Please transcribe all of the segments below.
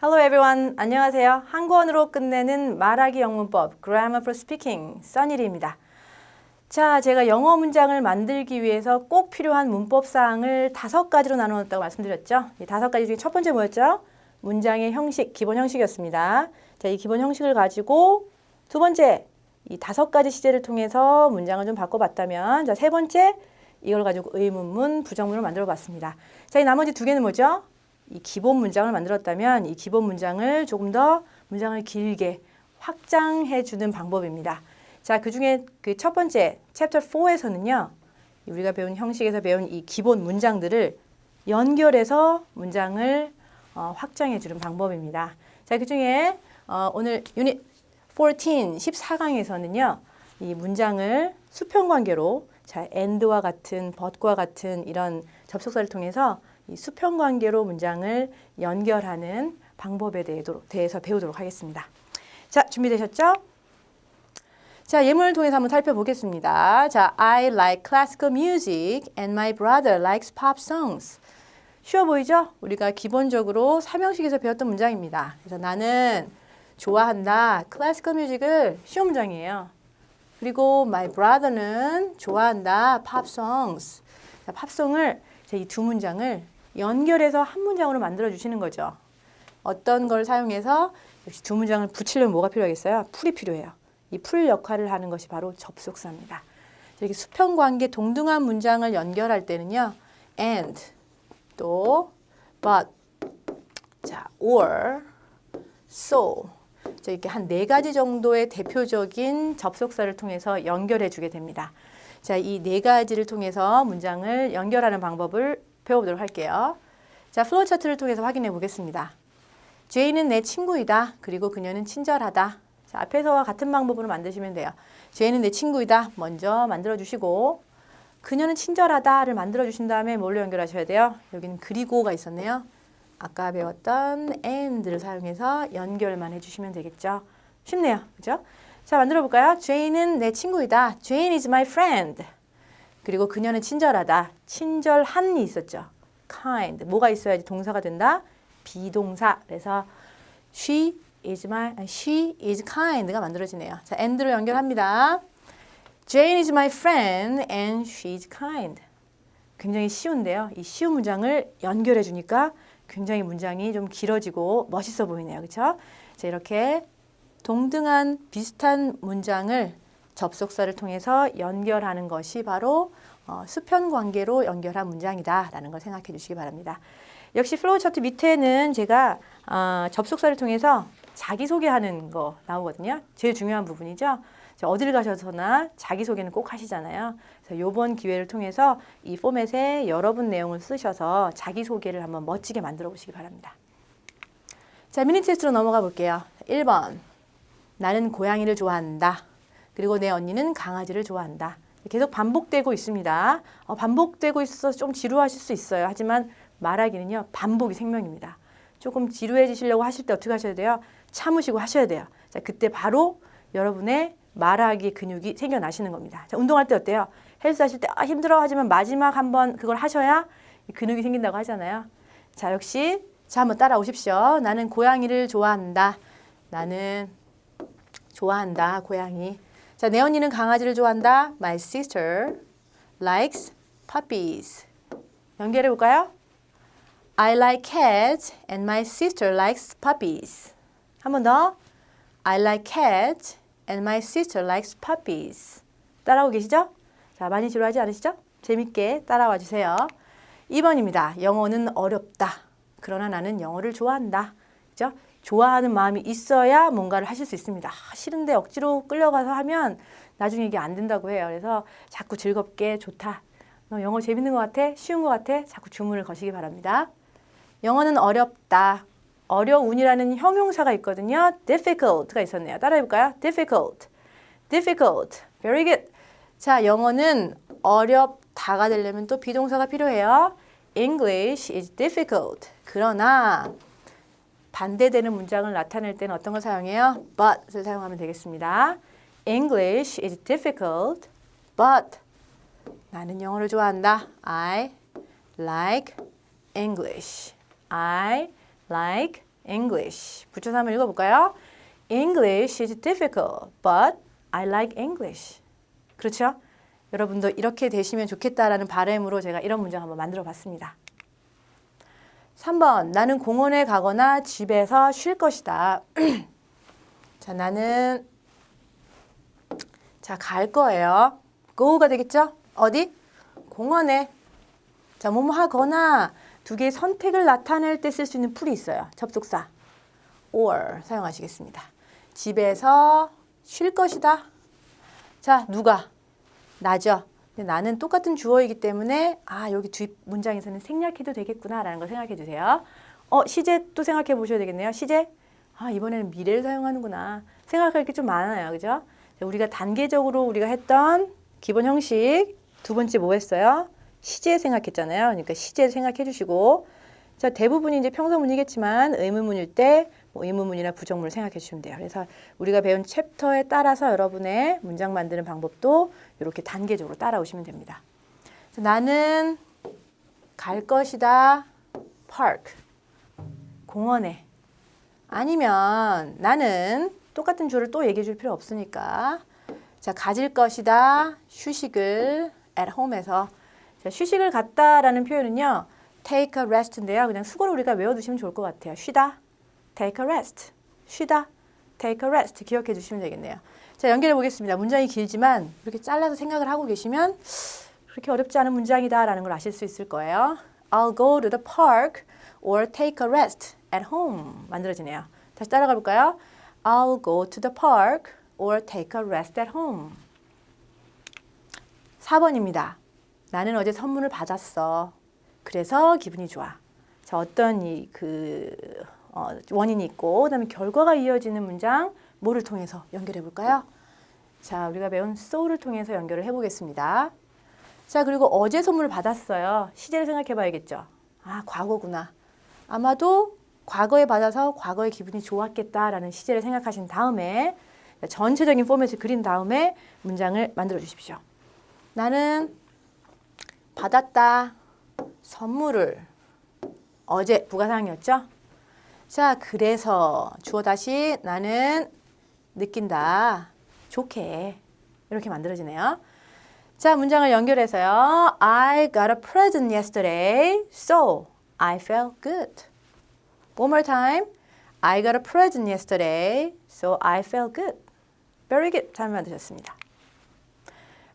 Hello everyone. 안녕하세요. 한국어로 끝내는 말하기 영문법 Grammar for Speaking 써니리입니다. 자, 제가 영어 문장을 만들기 위해서 꼭 필요한 문법 사항을 다섯 가지로 나누었다고 말씀드렸죠. 이 다섯 가지 중에 첫 번째 뭐였죠? 문장의 형식, 기본 형식이었습니다. 자, 이 기본 형식을 가지고 두 번째 이 다섯 가지 시제를 통해서 문장을 좀 바꿔봤다면 자, 세 번째 이걸 가지고 의문문, 부정문을 만들어 봤습니다. 자, 이 나머지 두 개는 뭐죠? 이 기본 문장을 만들었다면 이 기본 문장을 조금 더 문장을 길게 확장해 주는 방법입니다. 자, 그 중에 그 첫 번째 챕터 4에서는요. 우리가 배운 형식에서 배운 이 기본 문장들을 연결해서 문장을 어, 확장해 주는 방법입니다. 자, 그 중에 어, 오늘 유닛 14, 14강에서는요. 이 문장을 수평 관계로 자, and와 같은 but과 같은 이런 접속사를 통해서 이 수평 관계로 문장을 연결하는 방법에 대해서 배우도록 하겠습니다. 자, 준비되셨죠? 자, 예문을 통해서 한번 살펴보겠습니다. 자, I like classical music and my brother likes pop songs. 쉬워 보이죠? 우리가 기본적으로 삼형식에서 배웠던 문장입니다. 그래서 나는 좋아한다. 클래시컬 뮤직을 쉬운 문장이에요. 그리고 my brother는 좋아한다. 자, 팝송을 이 두 문장을 연결해서 한 문장으로 만들어 주시는 거죠. 어떤 걸 사용해서 역시 두 문장을 붙이려면 뭐가 필요하겠어요? 풀이 필요해요. 이 풀 역할을 하는 것이 바로 접속사입니다. 이렇게 수평 관계 동등한 문장을 연결할 때는요. and 또 but 자 or so 자, 이렇게 한 네 가지 정도의 대표적인 접속사를 통해서 연결해 주게 됩니다. 자, 이 네 가지를 통해서 문장을 연결하는 방법을 배워보도록 할게요. 자, 플로우 차트를 통해서 확인해 보겠습니다. 제이는 내 친구이다. 그리고 그녀는 친절하다. 자, 앞에서와 같은 방법으로 만드시면 돼요. 제이는 내 친구이다. 먼저 만들어 주시고 그녀는 친절하다를 만들어 주신 다음에 뭘로 연결하셔야 돼요? 여기는 그리고가 있었네요. 아까 배웠던 and를 사용해서 연결만 해주시면 되겠죠. 쉽네요. 그죠? 자, 만들어 볼까요? 제이는 내 친구이다. Jane is my friend. 그리고 그녀는 친절하다. 친절한이 있었죠. kind. 뭐가 있어야지 동사가 된다? 비동사. 그래서 she is my, 아니, she is kind가 만들어지네요. 자, and로 연결합니다. Jane is my friend and she is kind. 굉장히 쉬운데요. 이 쉬운 문장을 연결해 주니까 굉장히 문장이 좀 길어지고 멋있어 보이네요. 그렇죠? 자, 이렇게 동등한 비슷한 문장을 접속사를 통해서 연결하는 것이 바로 어, 수편 관계로 연결한 문장이다라는 걸 생각해 주시기 바랍니다. 역시 플로우 차트 밑에는 제가 어, 접속사를 통해서 자기소개하는 거 나오거든요. 제일 중요한 부분이죠. 자, 어딜 가셔서나 자기소개는 꼭 하시잖아요. 그래서 이번 기회를 통해서 이 포맷에 여러분 내용을 쓰셔서 자기소개를 한번 멋지게 만들어 보시기 바랍니다. 자, 미니 테스트로 넘어가 볼게요. 1번. 나는 고양이를 좋아한다. 그리고 내 언니는 강아지를 좋아한다. 계속 반복되고 있습니다. 어, 반복되고 있어서 좀 지루하실 수 있어요. 하지만 말하기는요, 반복이 생명입니다. 조금 지루해지시려고 하실 때 어떻게 하셔야 돼요? 참으시고 하셔야 돼요. 자, 그때 바로 여러분의 말하기 근육이 생겨나시는 겁니다. 자, 운동할 때 어때요? 헬스 하실 때 아, 힘들어 하지만 마지막 한번 그걸 하셔야 이 근육이 생긴다고 하잖아요. 자, 역시 자, 한번 따라오십시오. 나는 고양이를 좋아한다. 나는 좋아한다. 고양이. 자, 내 언니는 강아지를 좋아한다. My sister likes puppies. 연결해 볼까요? I like cats and my sister likes puppies. 한 번 더. I like cats and my sister likes puppies. 따라오고 계시죠? 자, 많이 지루하지 않으시죠? 재밌게 따라와 주세요. 2번입니다. 영어는 어렵다. 그러나 나는 영어를 좋아한다. 그죠? 좋아하는 마음이 있어야 뭔가를 하실 수 있습니다. 아, 싫은데 억지로 끌려가서 하면 나중에 이게 안 된다고 해요. 그래서 자꾸 즐겁게 좋다. 너 영어 재밌는 것 같아? 쉬운 것 같아? 자꾸 주문을 거시기 바랍니다. 영어는 어렵다. 어려운이라는 형용사가 있거든요. difficult가 있었네요. 따라해볼까요? difficult, difficult. Very good. 자, 영어는 어렵다가 되려면 또 비동사가 필요해요. English is difficult. 그러나 반대되는 문장을 나타낼 때는 어떤 걸 사용해요? but을 사용하면 되겠습니다. English is difficult, but 나는 영어를 좋아한다. I like English. I like English. 붙여서 한번 읽어볼까요? English is difficult, but I like English. 그렇죠? 여러분도 이렇게 되시면 좋겠다라는 바람으로 제가 이런 문장 한번 만들어 봤습니다. 3번 나는 공원에 가거나 집에서 쉴 것이다. 자, 나는 자, 갈 거예요. go가 되겠죠? 어디? 공원에. 자, 뭐뭐 하거나 두 개의 선택을 나타낼 때 쓸 수 있는 풀이 있어요. 접속사. or 사용하시겠습니다. 집에서 쉴 것이다. 자, 누가? 나죠. 근데 나는 똑같은 주어이기 때문에 아, 여기 뒷 문장에서는 생략해도 되겠구나라는 걸 생각해 주세요. 어, 시제 또 생각해 보셔야 되겠네요. 시제. 아, 이번에는 미래를 사용하는구나. 생각할 게 좀 많아요. 그죠? 자, 우리가 단계적으로 우리가 했던 기본 형식 두 번째 뭐 했어요? 시제 생각했잖아요. 그러니까 시제 생각해 주시고 자, 대부분이 이제 평소문이겠지만 의문문일 때 뭐 의문문이나 부정문을 생각해 주시면 돼요. 그래서 우리가 배운 챕터에 따라서 여러분의 문장 만드는 방법도 이렇게 단계적으로 따라오시면 됩니다. 자, 나는 갈 것이다. park. 공원에. 아니면 나는 똑같은 주를 또 얘기해 줄 필요 없으니까 자, 가질 것이다. 휴식을 at home에서 자, 휴식을 갖다라는 표현은요. take a rest인데요. 그냥 수고를 우리가 외워두시면 좋을 것 같아요. 쉬다. take a rest. 쉬다. take a rest. 기억해 주시면 되겠네요. 자, 연결해 보겠습니다. 문장이 길지만 이렇게 잘라서 생각을 하고 계시면 그렇게 어렵지 않은 문장이다라는 걸 아실 수 있을 거예요. I'll go to the park or take a rest at home. 만들어지네요. 다시 따라가 볼까요? I'll go to the park or take a rest at home. 4번입니다. 나는 어제 선물을 받았어. 그래서 기분이 좋아. 자, 어떤 이 그 어, 원인이 있고 그다음에 결과가 이어지는 문장 뭐를 통해서 연결해 볼까요? 자, 우리가 배운 so를 통해서 연결을 해 보겠습니다. 자, 그리고 어제 선물을 받았어요. 시제를 생각해 봐야겠죠. 아, 과거구나. 아마도 과거에 받아서 과거의 기분이 좋았겠다라는 시제를 생각하신 다음에 전체적인 포맷을 그린 다음에 문장을 만들어 주십시오. 나는 받았다. 선물을 어제 부가상이었죠? 자, 그래서 주어 다시 나는 느낀다. 좋게. 이렇게 만들어지네요. 자, 문장을 연결해서요. I got a present yesterday, so I felt good. One more time. I got a present yesterday, so I felt good. Very good. 잘 만드셨습니다.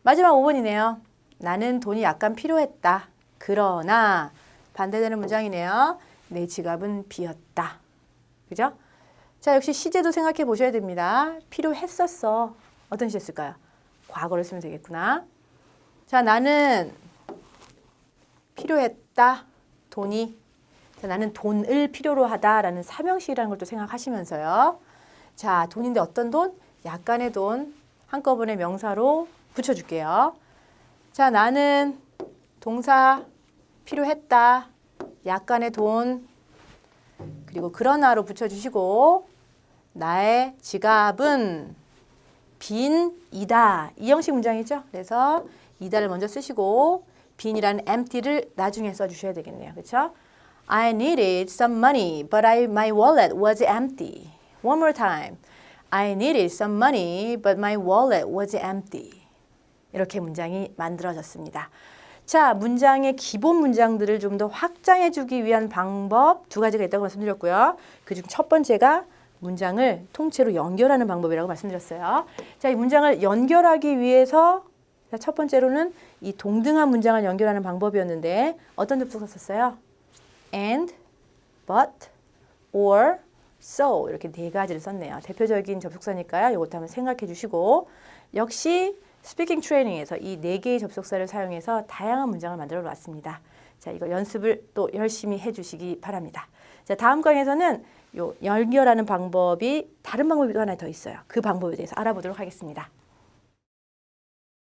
마지막 5번이네요. 나는 돈이 약간 필요했다. 그러나 반대되는 문장이네요. 내 지갑은 비었다. 그죠? 자, 역시 시제도 생각해 보셔야 됩니다. 필요했었어. 어떤 시였을까요? 과거를 쓰면 되겠구나. 자, 나는 필요했다. 돈이. 자, 나는 돈을 필요로 하다라는 사명식이라는 걸 또 생각하시면서요. 자, 돈인데 어떤 돈? 약간의 돈. 한꺼번에 명사로 붙여줄게요. 자, 나는 동사 필요했다. 약간의 돈. 그리고 그러나로 붙여주시고, 나의 지갑은 빈이다. 이 형식 문장이죠. 그래서 이다를 먼저 쓰시고, 빈이라는 empty를 나중에 써주셔야 되겠네요. 그렇죠? I needed some money, but I, my wallet was empty. One more time. I needed some money, but my wallet was empty. 이렇게 문장이 만들어졌습니다. 자, 문장의 기본 문장들을 좀 더 확장해 주기 위한 방법 두 가지가 있다고 말씀드렸고요. 그중 첫 번째가 문장을 통째로 연결하는 방법이라고 말씀드렸어요. 자, 이 문장을 연결하기 위해서 자, 첫 번째로는 이 동등한 문장을 연결하는 방법이었는데 어떤 접속사 썼어요? and, but, or, so 이렇게 네 가지를 썼네요. 대표적인 접속사니까요. 이것도 한번 생각해 주시고 역시 스피킹 트레이닝에서 이 네 개의 접속사를 사용해서 다양한 문장을 만들어 놨습니다. 자, 이거 연습을 또 열심히 해 주시기 바랍니다. 자, 다음 강에서는 요 연결하는 방법이 다른 방법이 또 하나 더 있어요. 그 방법에 대해서 알아보도록 하겠습니다.